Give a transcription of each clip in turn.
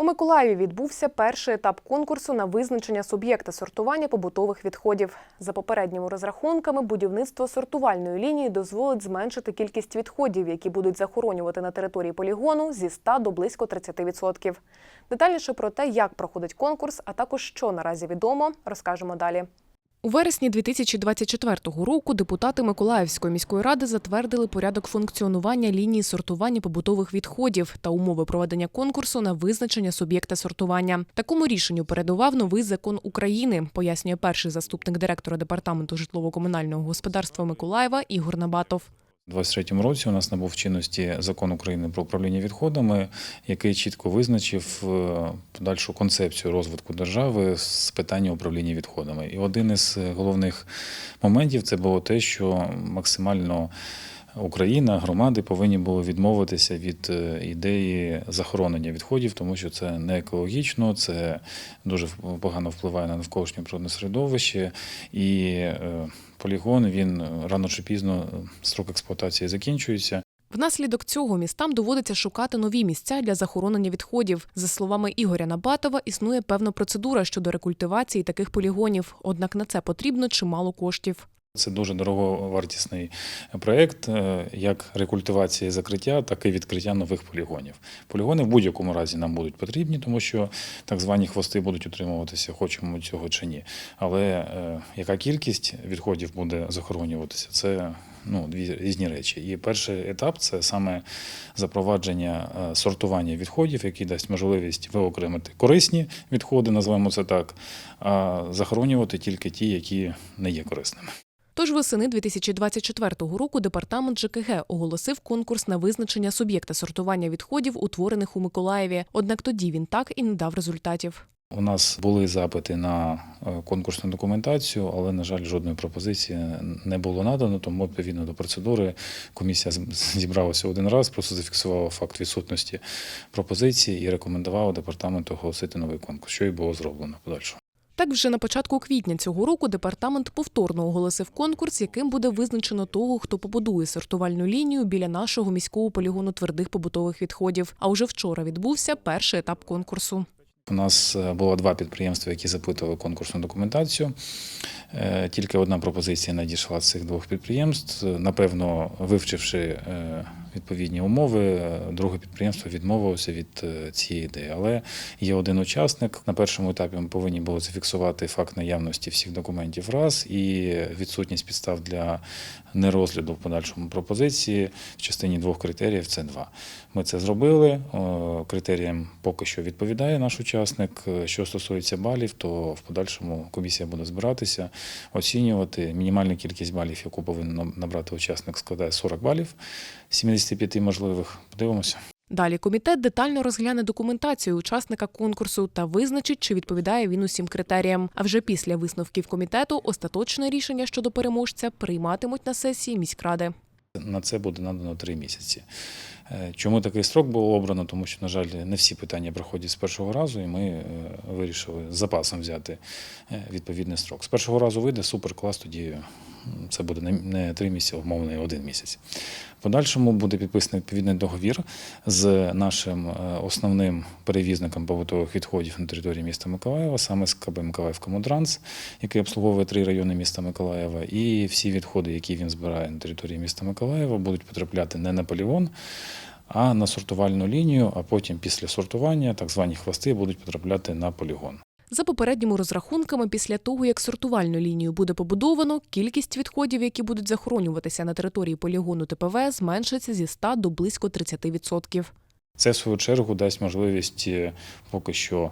У Миколаєві відбувся перший етап конкурсу на визначення суб'єкта сортування побутових відходів. За попередніми розрахунками, будівництво сортувальної лінії дозволить зменшити кількість відходів, які будуть захоронювати на території полігону зі 100 до близько 30%. Детальніше про те, як проходить конкурс, а також що наразі відомо, розкажемо далі. У вересні 2024 року депутати Миколаївської міської ради затвердили порядок функціонування лінії сортування побутових відходів та умови проведення конкурсу на визначення суб'єкта сортування. Такому рішенню передував новий закон України, пояснює перший заступник директора департаменту житлово-комунального господарства Миколаєва Ігор Набатов. У 2023 році у нас набув чинності закон України про управління відходами, який чітко визначив е, подальшу концепцію розвитку держави з питання управління відходами. І один із головних моментів це було те, що максимально Україна, громади повинні були відмовитися від е, ідеї захоронення відходів, тому що це не екологічно, це дуже погано впливає на навколишнє природне середовище, і е, полігон він рано чи пізно строк експлуатації закінчується. Внаслідок цього містам доводиться шукати нові місця для захоронення відходів. За словами Ігоря Набатова, існує певна процедура щодо рекультивації таких полігонів. Однак на це потрібно чимало коштів. Це дуже дороговартісний проєкт, е, як рекультивація і закриття, так і відкриття нових полігонів. Полігони в будь-якому разі нам будуть потрібні, тому що так звані хвости будуть утримуватися, хочемо цього чи ні. Але е, яка кількість відходів буде захоронюватися, це ну, дві різні речі. І перший етап це саме запровадження е, сортування відходів, який дасть можливість виокремити корисні відходи, називаємо це так, а захоронювати тільки ті, які не є корисними. Тож восени 2024 року департамент ЖКГ оголосив конкурс на визначення суб'єкта сортування відходів, утворених у Миколаєві. Однак тоді він так і не дав результатів. У нас були запити на е, конкурсну документацію, але, на жаль, жодної пропозиції не було надано, тому відповідно до процедури комісія зібралася один раз, просто зафіксувала факт відсутності пропозиції і рекомендувала департаменту оголосити новий конкурс, що і було зроблено подальшого. Так, вже на початку квітня цього року департамент повторно оголосив конкурс, яким буде визначено того, хто побудує сортувальну лінію біля нашого міського полігону твердих побутових відходів. А уже вчора відбувся перший етап конкурсу. У нас е, було два підприємства, які запитували конкурсну документацію. Е, Тільки одна пропозиція надійшла з цих двох підприємств. Напевно, вивчивши е, відповідні умови. Е, друге підприємство відмовилося від е, цієї ідеї. Але є один учасник. На першому етапі ми повинні були зафіксувати факт наявності всіх документів раз і відсутність підстав для нерозгляду в подальшому пропозиції в частині двох критеріїв. Це два. Ми це зробили. Е, критеріям поки що відповідає наш учасник. Що стосується балів, то в подальшому комісія буде збиратися, оцінювати мінімальну кількість балів, яку повинен набрати учасник, складає 40 балів. 70 55 можливих. Подивимося. Далі комітет детально розгляне документацію учасника конкурсу та визначить, чи відповідає він усім критеріям. А вже після висновків комітету остаточне рішення щодо переможця прийматимуть на сесії міськради. На це буде надано три місяці. Е, Чому такий строк було обрано? Тому що, на жаль, не всі питання проходять з першого разу, і ми е, вирішили з запасом взяти е, відповідний строк. З першого разу вийде супер клас, тоді це буде не- три місяці, а умовно один місяць. Подальшому буде підписаний відповідний договір з нашим основним перевізником побутових відходів на території міста Миколаєва, саме з КБ Миколаїв Комудранс, який обслуговує три райони міста Миколаєва. І всі відходи, які він збирає на території міста Миколаєва, будуть потрапляти не на полігон, а на сортувальну лінію, а потім після сортування так звані хвости будуть потрапляти на полігон. За попередніми розрахунками, після того як сортувальну лінію буде побудовано, кількість відходів, які будуть захоронюватися на території полігону ТПВ, зменшиться зі 100 до близько 30%. Це в свою чергу дасть можливість е, поки що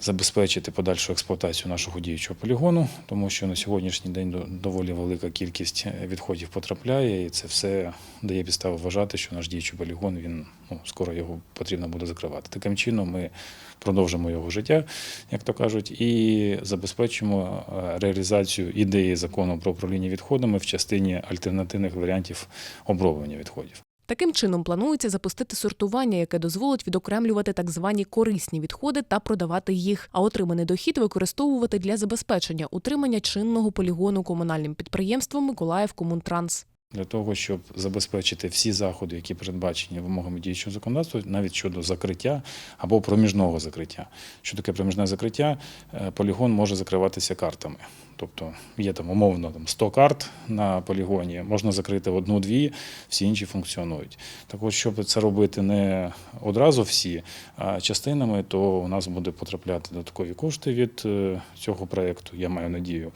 забезпечити подальшу експлуатацію нашого діючого полігону, тому що на сьогоднішній день до- доволі велика кількість відходів потрапляє, і це все дає підставу вважати, що наш діючий полігон він ну, скоро його потрібно буде закривати. Таким чином ми продовжимо його життя, як то кажуть, і забезпечимо е, реалізацію ідеї закону про управління відходами в частині альтернативних варіантів оброблення відходів. Таким чином планується запустити сортування, яке дозволить відокремлювати так звані корисні відходи та продавати їх, а отриманий дохід використовувати для забезпечення утримання чинного полігону комунальним підприємством Миколаїв Комунтранс. Для того, щоб забезпечити всі заходи, які передбачені вимогами діючого законодавства, навіть щодо закриття або проміжного закриття. Що таке проміжне закриття? Е, Полігон може закриватися картами. Тобто є там умовно там 100 карт на полігоні, можна закрити одну-дві, всі інші функціонують. Так от, щоб це робити не одразу всі, а частинами, то у нас буде потрапляти додаткові кошти від е, цього проєкту, я маю надію.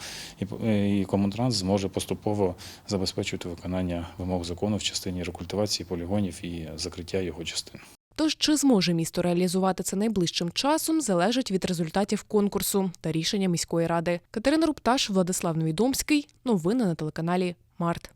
Е, і Комунтранс зможе поступово забезпечувати виконання вимог закону в частині рекультивації полігонів і закриття його частин. Тож чи зможе місто реалізувати це найближчим часом, залежить від результатів конкурсу та рішення міської ради. Катерина Рупташ, Владислав Новідомський. Новини на телеканалі Март.